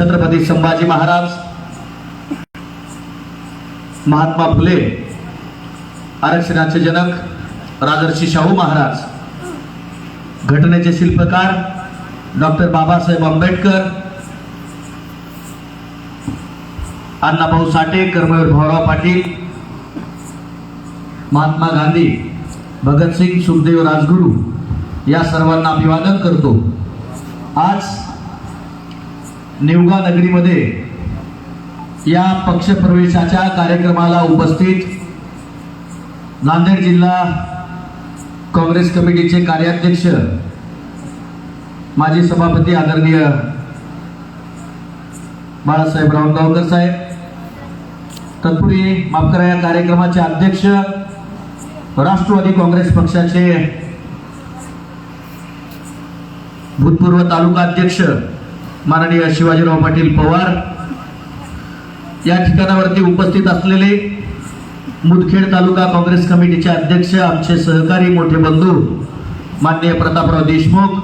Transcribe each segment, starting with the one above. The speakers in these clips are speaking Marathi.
छत्रपती संभाजी महाराज महात्मा फुले आरक्षणाचे जनक राजर्षी शाहू महाराज घटनेचे शिल्पकार डॉक्टर बाबासाहेब आंबेडकर अण्णाभाऊ साठे कर्मवीर भाऊराव पाटील महात्मा गांधी भगतसिंग सुखदेव राजगुरू या सर्वांना अभिवादन करतो. आज निवगा नगरीमध्ये या पक्षप्रवेशाच्या कार्यक्रमाला उपस्थित नांदेड जिल्हा काँग्रेस कमिटीचे कार्याध्यक्ष माजी सभापती आदरणीय बाळासाहेब रावगावकर साहेब तत्पूर्वी माफ करा या कार्यक्रमाचे अध्यक्ष राष्ट्रवादी काँग्रेस पक्षाचे भूतपूर्व तालुका अध्यक्ष माननीय शिवाजीराव पाटील पवार या ठिकाणावरती उपस्थित असलेले मुदखेड तालुका काँग्रेस कमिटीचे अध्यक्ष आमचे सहकारी मोठे बंधू माननीय प्रतापराव देशमुख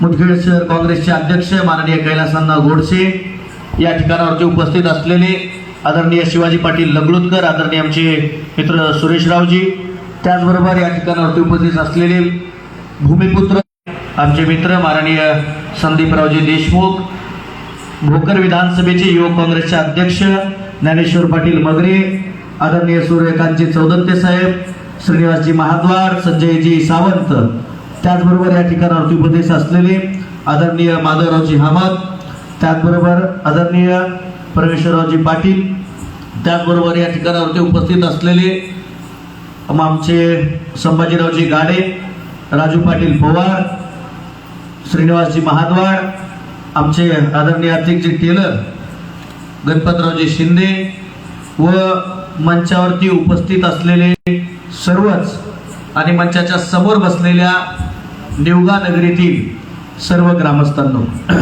मुदखेड शहर काँग्रेसचे अध्यक्ष माननीय कैलासांना गोडसे या ठिकाणावरती उपस्थित असलेले आदरणीय शिवाजी पाटील लगलुतकर आदरणीय आमचे मित्र सुरेशरावजी त्याचबरोबर या ठिकाणावरती उपस्थित असलेले भूमिपुत्र आमचे मित्र माननीय संदीपरावजी देशमुख भोकर विधानसभेचे युवक काँग्रेसचे अध्यक्ष ज्ञानेश्वर पाटील मगरे आदरणीय सूर्यकांतजी चौदत्ते साहेब श्रीनिवासजी महाद्वार संजयजी सावंत. त्याचबरोबर या ठिकाणावरती उपदेश असलेले आदरणीय माधवरावजी हामद त्याचबरोबर आदरणीय परमेश्वररावजी पाटील त्याचबरोबर या ठिकाणावरती उपस्थित असलेले आमचे संभाजीरावजी गाडे राजू पाटील पवार श्रीनिवासजी महाद्वार आमचे आदरणीय अध्यक्षजी टेलर गणपतरावजी शिंदे व मंचावरती उपस्थित असलेले सर्वच आणि मंचाच्या समोर बसलेल्या देवगा नगरीतील सर्व ग्रामस्थांनो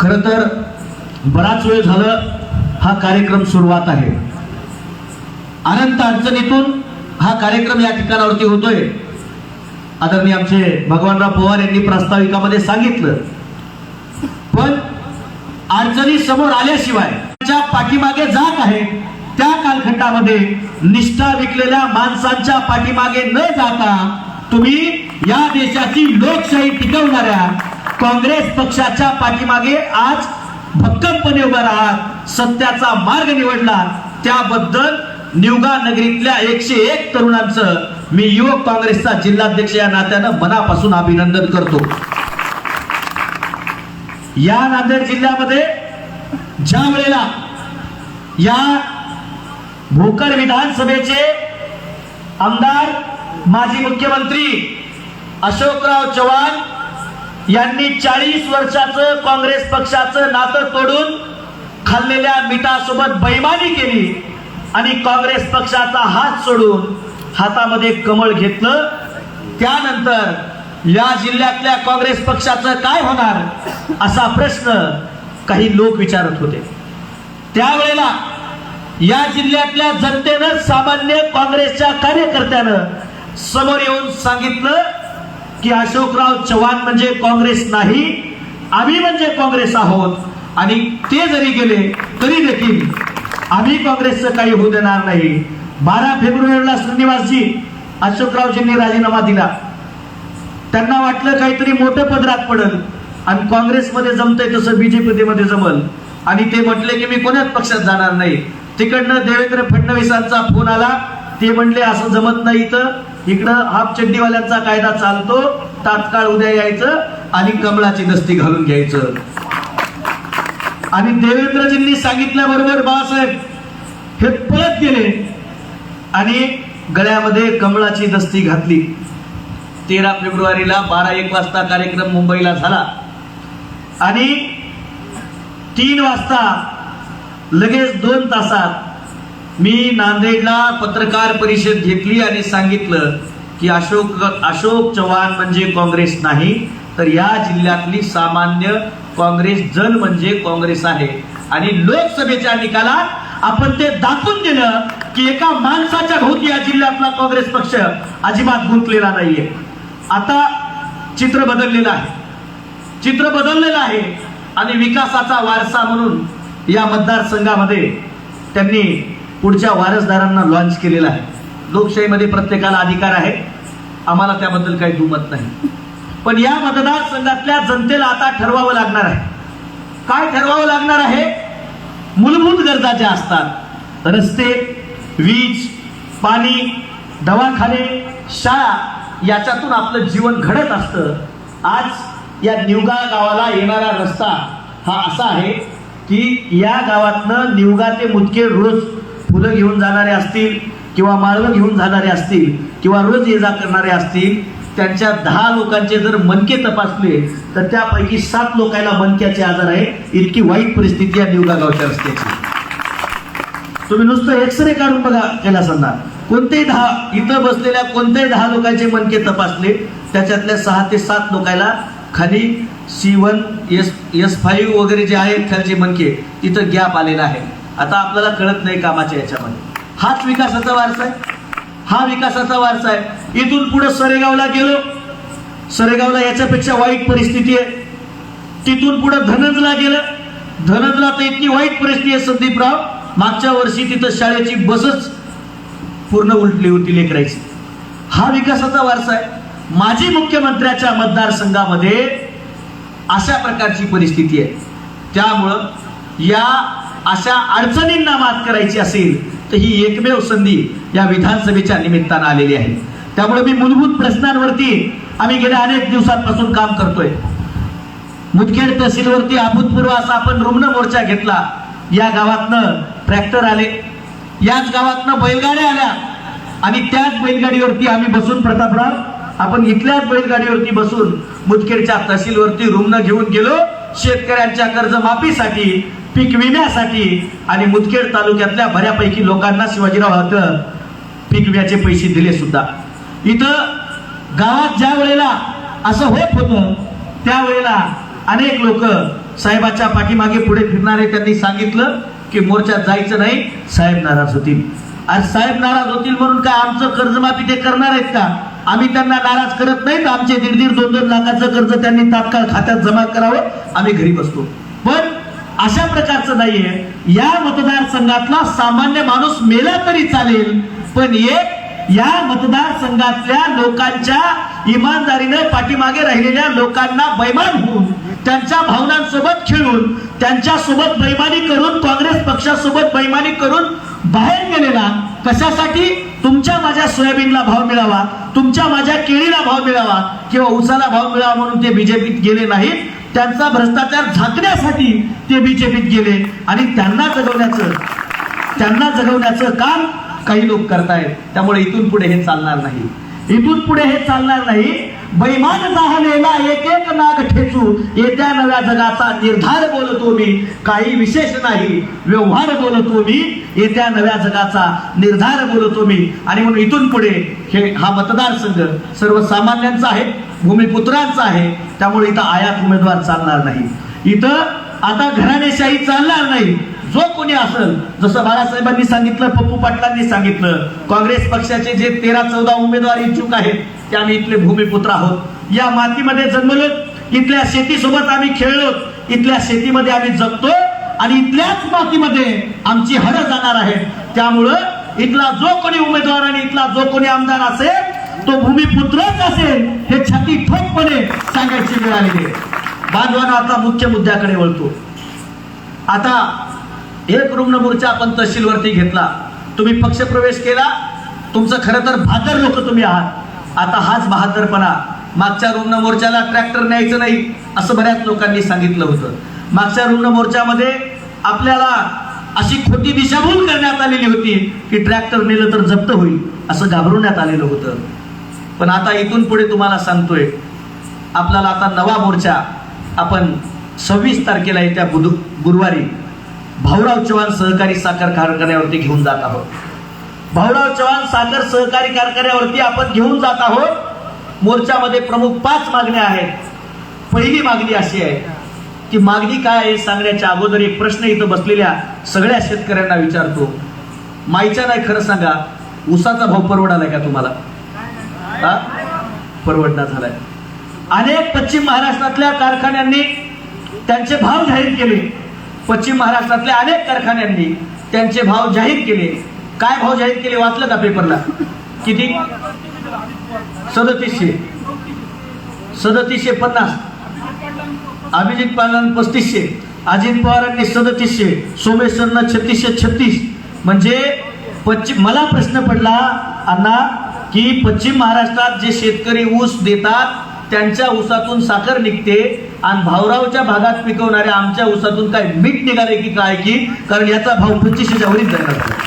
खरं तर बराच वेळ झालं हा कार्यक्रम सुरुवात आहे. अनंत अडचणीतून हा कार्यक्रम या ठिकाणावरती होतोय. आदरणीय आमचे भगवानराव पवार यांनी प्रास्ताविकामध्ये सांगितलं. पण अडचणी समोर आल्याशिवाय ज्या पाठीमागे जात आहे. त्या कालखंडामध्ये निष्ठा विकलेल्या माणसांच्या पाठीमागे न जाता तुम्ही या देशाची लोकशाही टिकवणाऱ्या काँग्रेस पक्षाच्या पाठीमागे आज भक्कमपणे उभा राहत सत्याचा मार्ग निवडला. त्याबद्दल निवगा नगरीतल्या एकशे एक तरुणांचं मी युवक काँग्रेसचा जिल्हाध्यक्ष या नात्यानं मनापासून अभिनंदन करतो. या नांदेड जिल्ह्यामध्ये ज्या वेळेला या भोकर विधानसभेचे आमदार माजी मुख्यमंत्री अशोकराव चव्हाण यांनी चाळीस वर्षाचं काँग्रेस पक्षाचं नातं तोडून खाल्लेल्या मिठासोबत बैमानी केली आणि काँग्रेस पक्षाचा हात सोडून हातामध्ये कमळ घेतलं. त्यानंतर या जिल्ह्यातल्या काँग्रेस पक्षाचं काय होणार असा प्रश्न काही लोक विचारत होते. त्यावेळेला या जिल्ह्यातल्या जनतेनं सामान्य काँग्रेसच्या कार्यकर्त्यानं समोर येऊन सांगितलं की अशोकराव चव्हाण म्हणजे काँग्रेस नाही आम्ही म्हणजे काँग्रेस आहोत. आणि ते जरी गेले तरी देखील आम्ही काँग्रेसचं काही होऊ देणार नाही. बारा फेब्रुवारीला श्रीनिवासजी अशोकरावजींनी राजीनामा दिला. त्यांना वाटलं काहीतरी मोठं पदरात पडल आणि काँग्रेसमध्ये जमतंय तसं बीजेपी मध्ये जमल. आणि ते म्हटले की मी कोण्याच पक्षात जाणार नाही. तिकडनं देवेंद्र फडणवीसांचा फोन आला. ते म्हणले असं जमत नाही तर इकडं हाफ चड्डीवाल्यांचा कायदा चालतो. तात्काळ उद्या यायचं आणि कमळाची दस्ती घालून घ्यायचं. आणि देवेंद्रजींनी सांगितल्याबरोबर बाळासाहेब हे पळत गेले. आणि गळ्यामध्ये कमळाची दस्ती घातली. तेरा फेब्रुवारीला बारा एक वाजता कार्यक्रम मुंबईला झाला. आणि तीन वाजता लगेच दोन तासात मी नांदेडला पत्रकार परिषद घेतली आणि सांगितलं की अशोक अशोक चव्हाण म्हणजे काँग्रेस नाही तर या जिल्ह्यातली सामान्य काँग्रेस जन म्हणजे काँग्रेस आहे. आणि लोकसभेच्या निकालात आपण ते दाखवून दिलं की एका माणसाच्या भोवती या जिल्ह्यातला काँग्रेस पक्ष अजिबात गुंतलेला नाहीये. आता चित्र बदललेलं आहे. चित्र बदललेलं आहे आणि विकासाचा वारसा म्हणून या मतदारसंघामध्ये त्यांनी पुढच्या वारसदारांना लॉन्च केलेला आहे. लोकशाहीमध्ये प्रत्येकाला अधिकार आहे. आम्हाला त्याबद्दल काही दुमत नाही. पण या मतदारसंघातल्या जनतेला आता ठरवावं लागणार आहे. काय ठरवावं लागणार आहे? मूलभूत गरजा ज्या असतात रस्ते वीज पाणी दवाखाने शाळा याच्यातून आपलं जीवन घडत असतं. आज या निवगा गावाला येणारा रस्ता हा असा आहे की या गावातनं निवगा ते मुदके रोज फुलं घेऊन जाणारे असतील किंवा माळवं घेऊन जाणारे असतील किंवा रोज ये जा करणारे असतील त्यांच्या दहा लोकांचे जर मनके तपासले तर त्यापैकी सात लोकांना मनक्याचे आजार आहे इतकी वाईट परिस्थिती या निवगा गावच्या रस्त्याची. तुम्ही नुसतं एक्सरे काढून बघा केला समजा कोणतेही दहा इथं बसलेल्या कोणत्याही दहा लोकांचे मनके तपासले त्याच्यातल्या सहा ते सात लोकांना खाली C one S S five वगैरे जे आहेत खालचे मनके तिथं गॅप आलेला आहे. आता आपल्याला कळत नाही कामाच्या याच्यामध्ये. हाच विकासाचा वारसा आहे. हा विकासाचा वारसा आहे. इथून पुढे सरेगावला गेलो. सरेगावला याच्यापेक्षा वाईट परिस्थिती आहे. तिथून पुढे धनंजला गेलं. धनंजला तर इतकी वाईट परिस्थिती आहे संदीपराव. मागच्या वर्षी तिथं शाळेची बसच पूर्ण उलटली होती लेकरायची. हा विकासाचा वारसा आहे. माजी मुख्यमंत्र्याच्या मतदारसंघामध्ये अशा प्रकारची परिस्थिती आहे. त्यामुळं या अशा अडचणींना मात करायची असेल तर ही एकमेव संधी या विधानसभेच्या निमित्तानं आलेली आहे. त्यामुळे मी मूलभूत प्रश्नांवरती आम्ही गेल्या अनेक दिवसांपासून काम करतोय. मुदखेड तहसीलवरती अभूतपूर्व असा आपण रुग्ण मोर्चा घेतला. या गावातनं ट्रॅक्टर आले. याच गावातनं बैलगाड्या आल्या. आणि त्याच बैलगाडीवरती आम्ही बसून प्रतापराव आपण इथल्याच बैलगाडीवरती बसून मुदखेडच्या तहसीलवरती रुग्ण घेऊन गेलो. शेतकऱ्यांच्या कर्जमाफीसाठी पीक विम्यासाठी आणि मुदखेड तालुक्यातल्या बऱ्यापैकी लोकांना शिवाजीराव हळद पीक विम्याचे पैसे दिले सुद्धा. इथं गावात ज्या वेळेला असं होत होतं त्यावेळेला अनेक लोक साहेबाच्या पाठीमागे पुढे फिरणारे त्यांनी सांगितलं की मोर्चात जायचं नाही साहेब नाराज होतील. आज साहेब नाराज होतील म्हणून काय आमचं कर्जमाफी ते करणार आहेत का? आम्ही त्यांना नाराज करत नाहीत आमचे दीड दीड दोन दोन लाखाचं कर्ज त्यांनी तात्काळ खात्यात जमा करावं आम्ही घरी बसतो. पण अशा प्रकारचं नाहीये. या मतदारसंघातला सामान्य माणूस मेला तरी चालेल पण एक या मतदारसंघातल्या लोकांच्या इमानदारीनं पाठीमागे राहिलेल्या लोकांना बैमान होऊन त्यांच्या भावनांसोबत खेळून त्यांच्यासोबत बैमानी करून काँग्रेस पक्षासोबत बैमानी करून बाहेर गेलेला कशासाठी? तुमच्या माझ्या सोयाबीनला भाव मिळावा तुमच्या माझ्या केळीला भाव मिळावा किंवा उसाला भाव मिळावा म्हणून ते बीजेपीत गेले नाहीत. त्यांचा भ्रष्टाचार झाकण्यासाठी ते बीजेपीत गेले आणि त्यांना जगवण्याचं त्यांना जगवण्याचं काम काही लोक करतायत. त्यामुळे इथून पुढे हे चालणार नाही. इथून पुढे हे चालणार नाही. बैमान झालेला एक एक नाग ठेचू. येत्या नव्या जगाचा निर्धार बोलतो मी. काही विशेष नाही व्यवहार बोलतो मी. येत्या नव्या जगाचा निर्धार बोलतो मी. आणि म्हणून इथून पुढे हे हा मतदारसंघ सर्वसामान्यांचा आहे भूमिपुत्रांचा आहे. त्यामुळे इथं आयात उमेदवार चालणार नाही. इथं आता घराणेशाही चालणार नाही. जो कोणी असेल जसं बाळासाहेबांनी सांगितलं पप्पू पाटलांनी सांगितलं काँग्रेस पक्षाचे जे तेरा चौदा उमेदवार इच्छुक आहेत की आम्ही इथले भूमिपुत्र आहोत. या मातीमध्ये जन्मलो इथल्या शेतीसोबत आम्ही खेळलो इथल्या शेतीमध्ये आम्ही जगतो आणि इथल्याच मातीमध्ये आमची हर जाणार आहे त्यामुळं इथला जो कोणी उमेदवार आणि इथला जो कोणी आमदार असेल तो भूमिपुत्रच असेल हे छाती ठोकपणे सांगायची वेळ आलेली आहे. बांधवांना आता मुख्य मुद्द्याकडे वळतो. आता एक रुग्ण मोर्चा आपण तहसीलवरती घेतला. तुम्ही पक्ष प्रवेश केला. तुमचं खरं तर भादर लोक तुम्ही आहात. आता हाच बहादरपणा. मागच्या रुग्ण मोर्चाला ट्रॅक्टर न्यायचं नाही असं बऱ्याच लोकांनी सांगितलं होतं. मागच्या रुग्ण मोर्चामध्ये आपल्याला अशी खोटी दिशाभूल करण्यात आलेली होती की ट्रॅक्टर नेलं तर जप्त होईल असं घाबरवण्यात आलेलं होतं. पण आता इथून पुढे तुम्हाला सांगतोय आपल्याला आता नवा मोर्चा आपण सव्वीस तारखेला येत्या बुध गुरुवारी भाऊराव चव्हाण सहकारी साखर कारखान्यावरती घेऊन जात आहोत. भाऊराव चव्हाण सागर सहकारी कारखान्यावरती आपण घेऊन जात आहोत. मोर्चामध्ये प्रमुख पाच मागण्या आहेत. पहिली मागणी अशी आहे की मागणी काय आहे सांगण्याच्या अगोदर एक प्रश्न इथं बसलेल्या सगळ्या शेतकऱ्यांना विचारतो. माईच्या नाही खरं सांगा उसाचा भाव परवडालाय का तुम्हाला? हा? परवडणार झालाय. अनेक पश्चिम महाराष्ट्रातल्या कारखान्यांनी त्यांचे भाव जाहीर केले. पश्चिम महाराष्ट्रातल्या अनेक कारखान्यांनी त्यांचे भाव जाहीर केले. काय भाव जाहीर केले वाचलं का पेपरला? किती? सदतीसशे. सदतीसशे पन्नास. अभिजित पालन पस्तीसशे. अजित पवारांनी सदतीसशे. सोमेश्वरनं छत्तीसशे छत्तीस. म्हणजे पश्चिम मला प्रश्न पडला अण्णा की पश्चिम महाराष्ट्रात जे शेतकरी ऊस देतात त्यांच्या ऊसातून साखर निघते आणि भाऊरावच्या भागात पिकवणाऱ्या आमच्या ऊसातून काय मीठ निघाले की काय की? कारण याचा भाव पंचवीसशेच्या वरील जाणार.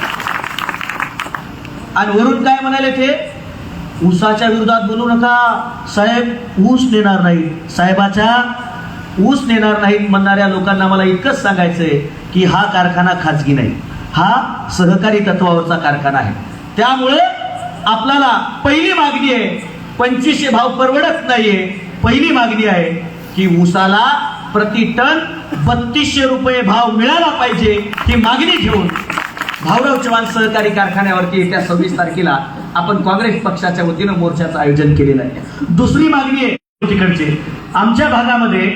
आणि वरून काय म्हणाले ते? ऊसाच्या विरोधात बोलू नका. साहेब ऊस नेणार नाही साहेबाच्या ऊस नेणार नाहीत म्हणणाऱ्या लोकांना मला इतकंच सांगायचंय की हा कारखाना खाजगी नाही. हा सहकारी तत्वावरचा कारखाना आहे. त्यामुळे आपल्याला पहिली मागणी आहे पंचवीसशे भाव परवडत नाहीये. पहिली मागणी आहे की ऊसाला प्रति टन बत्तीसशे रुपये भाव मिळाला पाहिजे ही मागणी घेऊन भाऊराव चव्हाण सहकारी कारखान्यावरती येत्या सव्वीस तारखेला आपण काँग्रेस पक्षाच्या वतीनं मोर्चाचं आयोजन केलेलं आहे. दुसरी मागणी आहे तिकडची. आमच्या भागामध्ये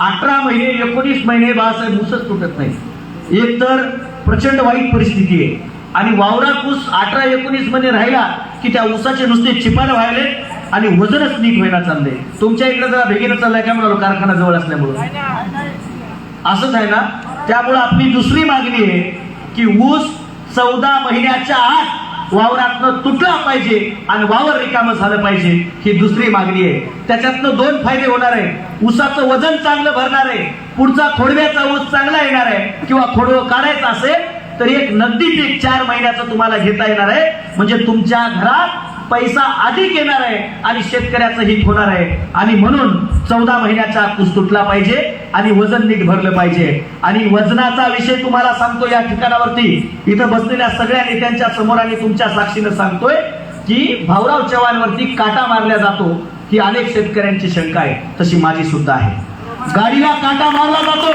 अठरा महिने एकोणीस महिने बाळासाहेब ऊसच तुटत नाही एक तर प्रचंड वाईट परिस्थिती आहे. आणि वावरात ऊस अठरा एकोणीस महिने राहिला की त्या ऊसाचे नुसते चिपाड व्हायले आणि वजनच नीट व्हायला चाललंय. तुमच्या इकडे जरा भेगेनं चाललाय काय म्हणालो कारखाना जवळ असल्यामुळं? असंच आहे ना? त्यामुळे आपली दुसरी मागणी आहे की ऊस चौदा महिन्याच्या आत वावरातनं तुटला पाहिजे आणि वावर रिकामं झालं पाहिजे ही दुसरी मागणी आहे. त्याच्यातनं दोन फायदे होणार आहे. ऊसाचं वजन चांगलं भरणार आहे. पुढचा खोडव्याचा ऊस चांगला येणार आहे. किंवा खोडवं काढायचं असेल तर एक नगदी पीक चार महिन्याचं तुम्हाला घेता येणार आहे. म्हणजे तुमच्या घरात पैसा अधिक येणार आहे आणि शेतकऱ्याचं हित होणार आहे. आणि म्हणून चौदा महिन्याचा आत ऊस तुटला पाहिजे आणि वजन नीट भरलं पाहिजे. आणि वजनाचा विषय तुम्हाला सांगतो या ठिकाणावरती. इथं बसलेल्या सगळ्या नेत्यांच्या समोर आणि तुमच्या साक्षीनं सांगतोय की भाऊराव चव्हाणवरती काटा मारला जातो ही अनेक शेतकऱ्यांची शंका आहे. तशी माझी सुद्धा आहे. गाडीला काटा मारला जातो.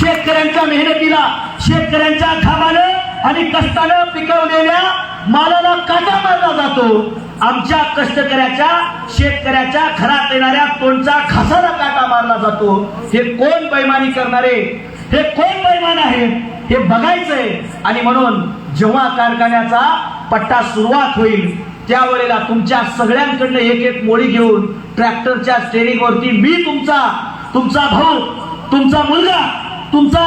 शेतकऱ्यांच्या मेहनतीला शेतकऱ्यांच्या घामानं आणि कष्टानं पिकवलेल्या मालाला काटा मारला जातो. आमच्या कष्टकऱ्याच्या शेतकऱ्याच्या घरात येणाऱ्या तोंडचा खासाला काटा मारला जातो. हे कोण बैमानी करणारे? हे कोण बैमान आहे? हे बघायचंय. आणि म्हणून जेव्हा कारखान्याचा पट्टा सुरुवात होईल त्यावेळेला तुमच्या सगळ्यांकडनं एक एक मोडी घेऊन ट्रॅक्टरच्या स्टेरिंग वरती मी तुमचा तुमचा भाऊ तुमचा मुलगा तुमचा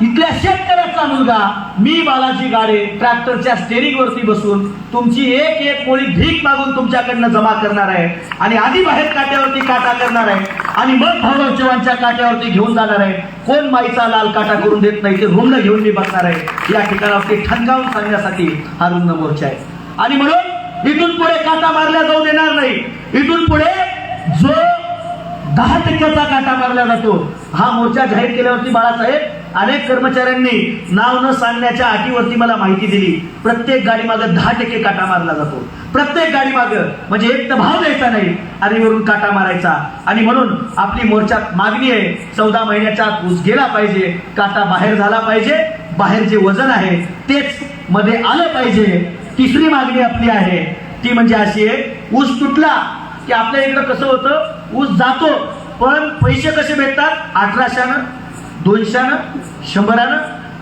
इथल्या शेतकऱ्याचा मुलगा मी बालाजी गाडे ट्रॅक्टरच्या स्टेरिंग वरती बसून तुमची एक एक कोळी भीक मागून तुमच्याकडनं जमा करणार आहे. आणि आधी बाहेर काट्यावरती काटा करणार आहे. आणि मग भाऊराव चव्हाणच्या काट्यावरती घेऊन जाणार आहे. कोण माईचा लाल काटा करून देत नाही ते रुग्ण घेऊन मी बसणार आहे. या ठिकाणावरती ठणकावून सांगण्यासाठी हा रुग्ण मोर्चा आहे. आणि म्हणून इथून पुढे काटा मारल्या जाऊ देणार नाही. इथून पुढे जो दहा टक्क्याचा काटा मारला जातो हा मोर्चा जाहीर केल्यावरती बाळासाहेब अनेक कर्मचाऱ्यांनी नाव न सांगण्याच्या अटीवरती मला माहिती दिली. प्रत्येक गाडी मागं दहा टक्के काटा मारला जातो. प्रत्येक गाडी मागं म्हणजे एक तर भाव द्यायचा नाही आणि वरून काटा मारायचा. आणि म्हणून आपली मोर्चात मागणी आहे चौदा महिन्याच्या आत ऊस गेला पाहिजे काटा बाहेर झाला पाहिजे बाहेर जे वजन आहे तेच मध्ये आलं पाहिजे. तिसरी मागणी आपली आहे ती म्हणजे अशी आहे ऊस तुटला की आपल्या इकडं कसं होतं ऊस जातो पण पैसे कसे भेटतात? अठराशेनं दोनशानं शंभरानं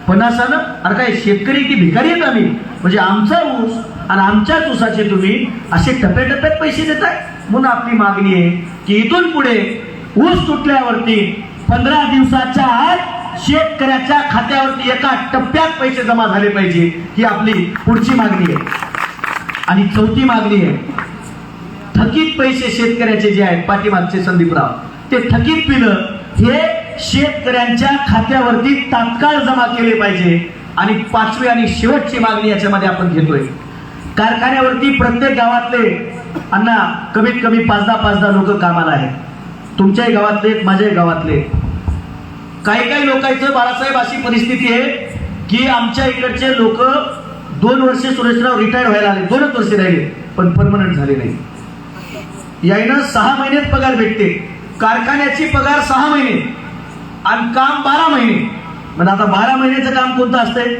पन्नासानं अरे काय शेतकरी की भिकारी आहेत आम्ही? म्हणजे आमचा ऊस आणि आमच्याच ऊसाचे तुम्ही असे टप्प्याटप्प्यात पैसे देताय. म्हणून आपली मागणी आहे की इथून पुढे ऊस तुटल्यावरती पंधरा दिवसाच्या आत शेतकऱ्याच्या खात्यावरती एका टप्प्यात पैसे जमा झाले पाहिजे ही आपली पुढची मागणी आहे. आणि चौथी मागणी आहे थकीत पैसे शेतकऱ्याचे जे आहेत पाठीमागचे संदीपराव ते थकीत पिलं हे शेतकऱ्यांच्या खात्यावरती तात्काळ जमा केले पाहिजे. आणि पाचवी आणि शेवटची मागणी याच्यामध्ये आपण घेतोय. कारखान्यावरती प्रत्येक गावातले अण्णा कमीत कमी पाच दहा पाच दहा लोक कामाला आहेत. तुमच्याही गावातले माझ्याही गावातले. काही काही लोकांचं बाळासाहेब अशी परिस्थिती आहे की आमच्या इकडचे लोक दोन वर्षे सुरेशराव रिटायर व्हायला आले. दोनच वर्षे राहिले पण परमनंट झाले नाही. यायनं सहा महिन्यात पगार भेटते. कारखान्याची पगार सहा महिने. आणि काम बारा महिने. म्हणजे आता बारा महिन्याचं काम कोणतं असतंय?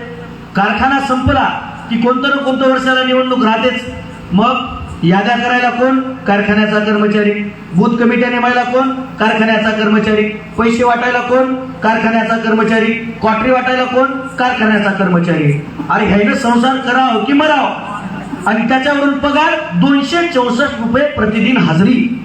कारखाना संपला की कोणतं ना कोणतं वर्षाला निवडणूक राहतेच. मग याद्या करायला कोण? कारखान्याचा कर्मचारी. बूथ कमिट्या नेमायला कोण? कारखान्याचा कर्मचारी. पैसे वाटायला कोण? कारखान्याचा कर्मचारी. क्वाटरी वाटायला कोण? कारखान्याचा कर्मचारी. अरे ह्यानं संसार करावं की मराव? आणि त्याच्यावरून पगार दोनशे चौसष्ट रुपये प्रतिदिन हजरी.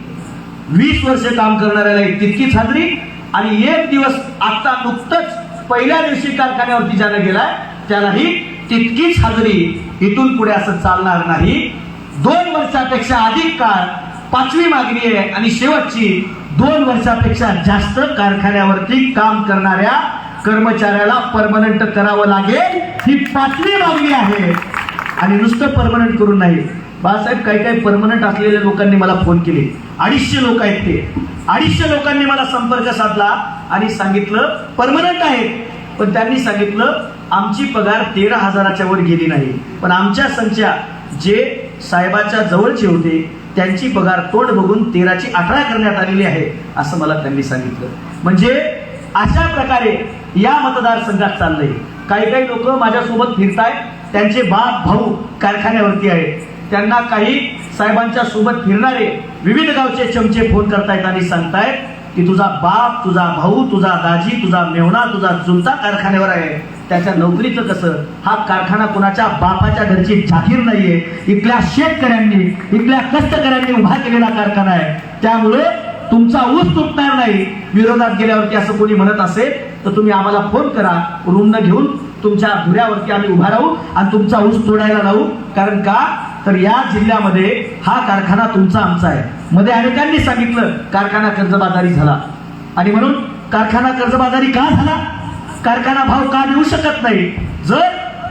वीस वर्ष काम करणाऱ्याला एक तितकीच हजरी. आणि एक दिवस आता नुकतंच पहिल्या दिवशी कारखान्यावरती ज्यानं गेलाय त्यालाही तितकीच हजेरी इथून पुढे असं चालणार नाही. दोन वर्षापेक्षा अधिक काळ पाचवी मागणी आहे आणि शेवटची दोन वर्षापेक्षा जास्त कारखान्यावरती काम करणाऱ्या कर्मचाऱ्याला परमनंट करावं लागेल. ही पाचवी मागणी आहे. आणि नुसतं परमनंट करून नाही. बाळासाहेब काही काही परमनंट असलेल्या लोकांनी मला फोन केले. अडीचशे लोक आहेत ते. अडीचशे लोकांनी मला संपर्क साधला आणि सांगितलं परमनंट आहेत. पण त्यांनी सांगितलं आमची पगार तेरा हजाराच्या वर गेली नाही. पण आमच्या संख्या जे साहेबाच्या जवळचे होते त्यांची पगार तोंड बघून तेराची अठरा करण्यात आलेली आहे असं मला त्यांनी सांगितलं. म्हणजे अशा प्रकारे या मतदारसंघात चाललंय. काही काही लोक माझ्यासोबत फिरतायत त्यांचे बाप भाऊ कारखान्यावरती आहेत. त्यांना काही साहेबांच्या सोबत फिरणारे विविध गावचे चमचे फोन करतायत आणि सांगतायत की तुझा बाप तुझा भाऊ तुझा दाजी तुझा मेवणा तुझा चुलता कारखान्यावर आहे. त्याच्या नोकरीचं कसं? हा कारखाना कुणाच्या बापाच्या घरची जाहीर नाहीये. इथल्या शेतकऱ्यांनी इथल्या कष्टकऱ्यांनी उभा केलेला कारखाना आहे. त्यामुळे तुमचा ऊस तुटणार नाही. विरोधात गेल्यावरती असं कोणी म्हणत असेल तर तुम्ही आम्हाला फोन करा. रुग्ण घेऊन तुमच्या धुऱ्यावरती आम्ही उभा राहू आणि तुमचा ऊस तोडायला लावू. कारण का? तर या जिल्ह्यामध्ये हा कारखाना तुमचा आमचा आहे. मध्ये अनेकांनी सांगितलं कारखाना कर्जबाजारी झाला. आणि म्हणून कारखाना कर्जबाजारी का झाला? कारखाना भाव का देऊ शकत नाही? जर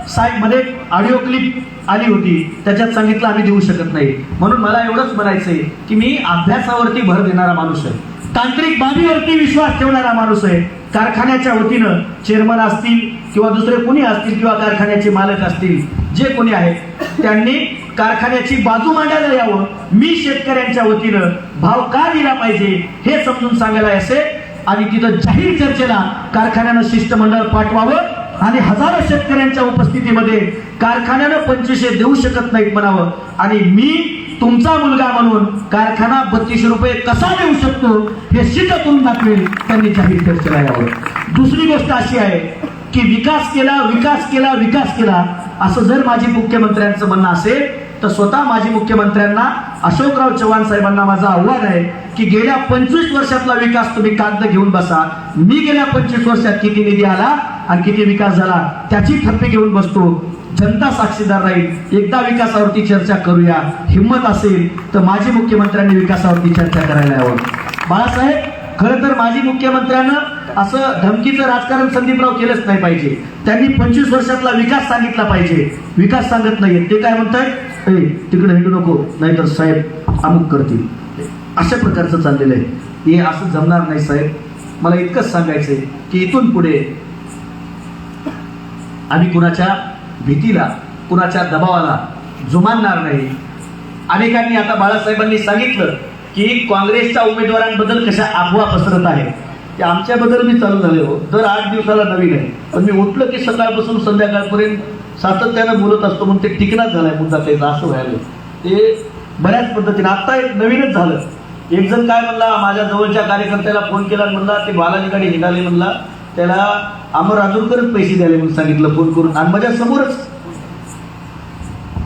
साहेबमध्ये ऑडिओ क्लिप आली होती त्याच्यात सांगितलं आम्ही देऊ शकत नाही. म्हणून मला एवढंच म्हणायचंय की मी अभ्यासावरती भर देणारा माणूस आहे. तांत्रिक बाबीवरती विश्वास ठेवणारा माणूस आहे. कारखान्याच्या वतीनं चेअरमन असतील किंवा दुसरे कोणी असतील किंवा कारखान्याचे मालक असतील जे कोणी आहेत त्यांनी कारखान्याची बाजू मांडायला यावं. मी शेतकऱ्यांच्या वतीनं भाव का दिला पाहिजे हे समजून सांगायला असेल आणि तिथं जाहीर चर्चेला कारखान्यानं शिष्टमंडळ पाठवावं आणि हजारो शेतकऱ्यांच्या उपस्थितीमध्ये कारखान्यानं पंचवीसशे देऊ शकत नाहीत म्हणावं. आणि मी तुमचा मुलगा म्हणून कारखाना बत्तीसशे रुपये कसा देऊ शकतो हे सिद्ध करून दाखवेल त्यांनी जाहीर चर्चेला यावं दुसरी गोष्ट अशी आहे की विकास केला विकास केला विकास केला असं जर माझी मुख्यमंत्र्यांचं म्हणणं असेल तर स्वतः माजी मुख्यमंत्र्यांना अशोकराव चव्हाण साहेबांना माझं आव्हान आहे की गेल्या पंचवीस वर्षातला विकास तुम्ही कागद घेऊन बसा. मी गेल्या पंचवीस वर्षात किती निधी आला? आणि किती विकास झाला त्याची थप्पी घेऊन बसतो. जनता साक्षीदार राहील. एकदा विकासावरती चर्चा करूया. हिंमत असेल तर माजी मुख्यमंत्र्यांनी विकासावरती चर्चा करायला यावं. बाळासाहेब खरं तर माजी मुख्यमंत्र्यानं असं धमकीचं राजकारण संदीपराव केलंच नाही पाहिजे. त्यांनी पंचवीस वर्षातला विकास सांगितला पाहिजे. विकास सांगत नाहीये ते काय म्हणतात ए तिकडे हिंडू नको. नाहीतर साहेब अमुक करतील. अशा प्रकारचं चाललेलं आहे. हे असं जमणार नाही साहेब. मला इतकंच सांगायचंय की इथून पुढे आम्ही कुणाच्या भीतीला कुणाच्या दबावाला जुमानणार नाही. अनेकांनी आता बाळासाहेबांनी सांगितलं की काँग्रेसच्या उमेदवारांबद्दल कशा अफवा पसरत आहेत. ते आमच्याबद्दल मी चालू झाले हो. दर आठ दिवसाला नवीन आहे. पण मी उठलं की सकाळपासून संध्याकाळपर्यंत सातत्यानं बोलत असतो म्हणून ते टिकणार झालाय मुद्दा त्याचा असं व्हायला ते बऱ्याच पद्धतीने आत्ता एक नवीनच झालं. एक जण काय म्हणला माझ्या जवळच्या कार्यकर्त्याला फोन केला म्हणला ते बालाजीकडे निघाले म्हणला. त्याला अमर अजूनकरच पैसे द्यायला म्हणून सांगितलं फोन करून. आणि माझ्या समोरच.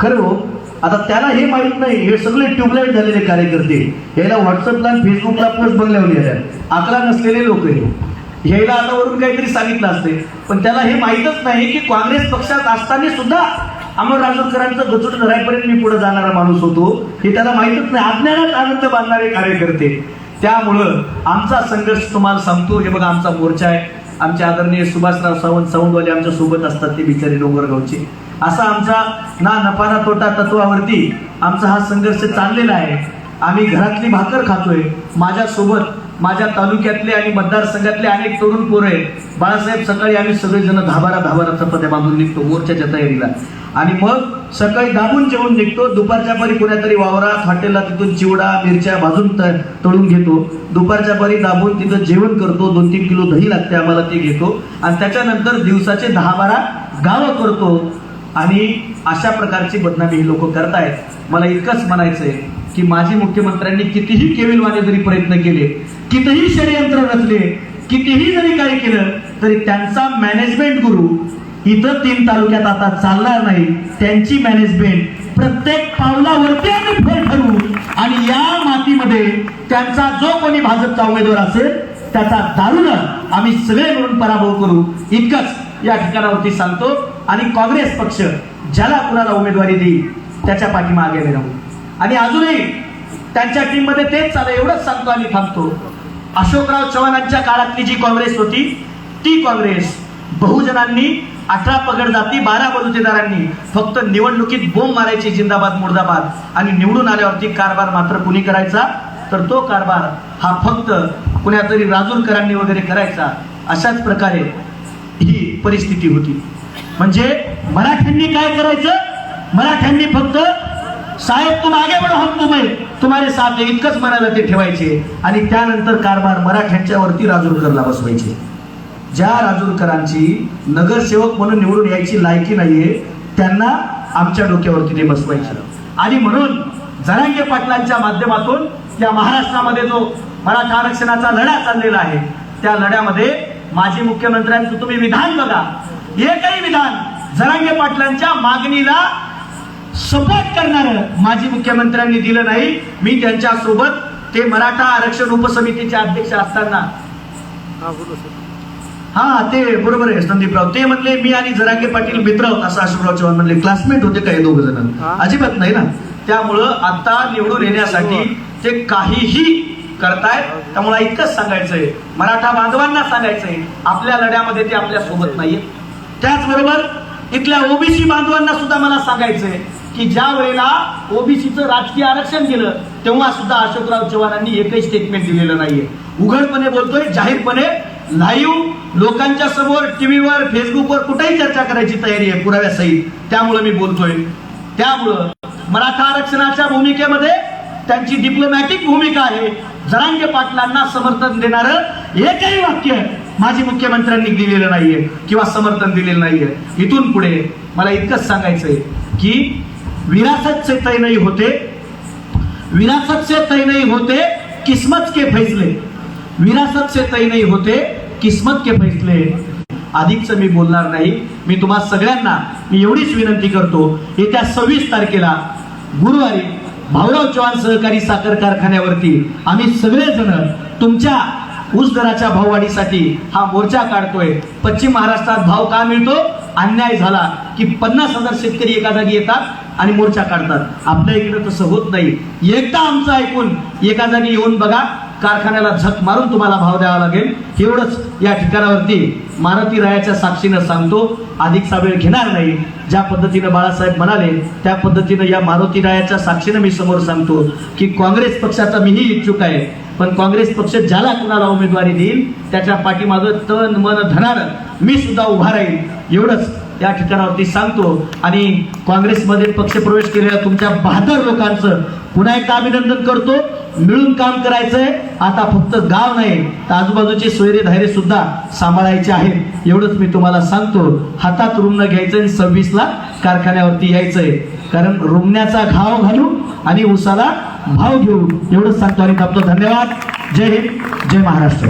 खरं हो आता त्याला हे माहीत नाही हे सगळे ट्यूबलाईट झालेले कार्यकर्ते. याला व्हॉट्सअपला फेसबुकला पोस्ट बनवले आहेत आकला नसलेले लोक हे. यायला आता वरून काहीतरी सांगितलं असते पण त्याला हे माहीतच नाही की काँग्रेस पक्षात असताना सुद्धा अमर राजूरकरांचं गचूट धरायपर्यंत मी पुढे जाणारा माणूस होतो. हे त्याला माहीतच नाही. अज्ञानात आनंद बांधणारे कार्यकर्ते. त्यामुळं आमचा संघर्ष तुम्हाला सांगतो. हे बघा आमचा मोर्चा आहे. आमचे आदरणीय सुभाषराव सावंत सावंतवाले आमच्यासोबत असतात ते बिचारे डोंगरगावचे असा आमचा ना नफा ना तोटा तत्वावरती आमचा हा संघर्ष चाललेला आहे. आम्ही घरातली भाकर खातोय. माझ्यासोबत माझ्या तालुक्यातले आणि मतदारसंघातले अनेक तरुण पोरं आहेत. बाळासाहेब सकाळी आम्ही सगळेजण धाबारा धाबारा चपात्या बांधून निघतो मोर्चाच्या तयारीला. आणि मग सकाळी दाबून जेवून निघतो. दुपारच्या परी कुण्यातरी वावरात हॉटेलला तिथून चिवडा मिरच्या भाजून तळून घेतो. दुपारच्या परी दाबून तिथं जेवण करतो. दोन तीन किलो दही लागते आम्हाला ते घेतो. आणि त्याच्यानंतर दिवसाचे दहा बारा गावं करतो. आणि अशा प्रकारची बदनामी ही लोक करतायत. मला इतकंच म्हणायचंय की माजी मुख्यमंत्र्यांनी कितीही केविलवाने जरी प्रयत्न केले कितीही षडयंत्र रचले कितीही जरी काय केलं तरी त्यांचा मॅनेजमेंट गुरु इतर तीन तालुक्यात आता चालणार नाही. त्यांची मॅनेजमेंट प्रत्येक पावलावरती आम्ही फेर ठरवू. आणि या मातीमध्ये त्यांचा जो कोणी भाजपचा उमेदवार असेल त्याचा दारुण आम्ही सगळे मिळून पराभव करू. इतकंच या ठिकाणावरती सांगतो. आणि काँग्रेस पक्ष ज्याला कुणाला उमेदवारी देईल त्याच्या पाठीमागे आम्ही राहू. आणि अजूनही त्यांच्या टीममध्ये तेच चालू एवढंच सांगतो आणि थांबतो. अशोकराव चव्हाणांच्या काळातली जी काँग्रेस होती ती काँग्रेस बहुजनांनी अठरा पगड जाती बारा बलुतेदारांनी फक्त निवडणुकीत बोंब मारायची जिंदाबाद मुर्दाबाद. आणि निवडून आल्यावरती कारभार मात्र कुणी करायचा? तर तो कारभार हा फक्त कुणातरी राजूरकरांनी वगैरे करायचा. अशाच प्रकारे ही परिस्थिती होती. म्हणजे मराठ्यांनी काय करायचं? मराठ्यांनी फक्त साहेब तुम आगे बढो हम तुम्ही तुम्हाला साथ इतकंच मनाला ते ठेवायचे. आणि त्यानंतर कारभार मराठ्यांच्या वरती राजूरकरला बसवायचे. ज्या राजूरकरांची नगरसेवक म्हणून निवडून यायची लायकी नाहीये त्यांना आमच्या डोक्यावरती ते बसवायचे. आणि म्हणून जरांगे पाटलांच्या माध्यमातून या महाराष्ट्रामध्ये जो मराठा आरक्षणाचा लढा चाललेला आहे त्या लढ्यामध्ये माजी मुख्यमंत्र्यांचं तुम्ही विधान बघा. एकही विधान जरांगे पाटलांच्या मागणीला सपोर्ट करणार माजी मुख्यमंत्र्यांनी दिलं नाही. मी त्यांच्यासोबत ते मराठा आरक्षण उपसमितीचे अध्यक्ष असताना हा ते बरोबर आहे संदीपराव. ते म्हणले मी आणि जरांगे पाटील मित्र आहोत असं अशोकराव चव्हाण म्हणले क्लासमेट होते काही दोघ जण? हा. अजिबात नाही ना. त्यामुळं आता निवडून येण्यासाठी ते काहीही करतायत. त्यामुळे इतकंच सांगायचंय. मराठा बांधवांना सांगायचंय. आपल्या लढ्यामध्ये ते आपल्यासोबत नाहीये. त्याचबरोबर इथल्या ओबीसी बांधवांना सुद्धा मला सांगायचंय की ज्या वेळेला ओबीसीचं राजकीय आरक्षण केलं तेव्हा सुद्धा अशोकराव चव्हाणांनी एकही स्टेटमेंट दिलेलं नाहीये. उघडपणे बोलतोय जाहीरपणे लाईव्ह हो. लोकांच्या समोर टीव्हीवर फेसबुकवर कुठेही चर्चा करायची तयारी आहे पुराव्यासहित त्यामुळे मी बोलतोय. त्यामुळं मराठा आरक्षणाच्या भूमिकेमध्ये त्यांची डिप्लोमॅटिक भूमिका आहे. जरांगे पाटलांना समर्थन देणार एकही वाक्य माजी मुख्यमंत्र्यांनी दिलेलं नाहीये किंवा समर्थन दिलेलं नाहीये. इथून पुढे मला इतकंच सांगायचंय की विरासत से तय नाही होते. विरासत से तय नाही होते किस्मत के फैसले. विरासत से तय नहीं होते किस्मत के फैसले. अधिकच मी बोलणार नाही. मी तुम्हा सगळ्यांना मी एवढीच विनंती करतो येत्या सव्वीस तारखेला गुरुवारी भाऊराव चव्हाण सहकारी साखर कारखान्यावरती आम्ही सगळेजण तुमच्या ऊस दराच्या भाववाढीसाठी हा मोर्चा काढतोय. पश्चिम महाराष्ट्रात भाव का मिळतो? अन्याय झाला की पन्नास हजार शेतकरी एका जागी येतात आणि मोर्चा काढतात. आपल्या इकडे तसं होत नाही. एकदा आमचं ऐकून एका जागी येऊन बघा. कारखान्याला झक मारून तुम्हाला भाव द्यावा लागेल. एवढंच या ठिकाणावरती मारुती रायाच्या साक्षीनं सांगतो अधिकचा वेळ घेणार नाही. ज्या पद्धतीनं बाळासाहेब म्हणाले त्या पद्धतीनं या मारुती रायाच्या साक्षीनं मी समोर सांगतो की काँग्रेस पक्षाचा मीही इच्छुक आहे. पण काँग्रेस पक्ष ज्याला कुणाला उमेदवारी देईल त्याच्या पाठीमागं तन मन धनानं मी सुद्धा उभा राहील. एवढंच या ठिकाणावरती सांगतो. आणि काँग्रेसमध्ये पक्षप्रवेश केलेल्या तुमच्या बहात्तर लोकांचं पुन्हा एकदा अभिनंदन करतो. मिळून काम करायचंय. आता फक्त गाव नाही तर आजूबाजूचे सोयरे धायरे सुद्धा सांभाळायचे आहेत. एवढंच मी तुम्हाला सांगतो. हातात रुग्ण घ्यायचं आणि सव्वीसला कारखान्यावरती यायचंय. कारण रुग्णाचा घाव घालू आणि उसाला भाव घेऊ एवढंच सांगतो आणि आपलं धन्यवाद. जय हिंद. जय महाराष्ट्र.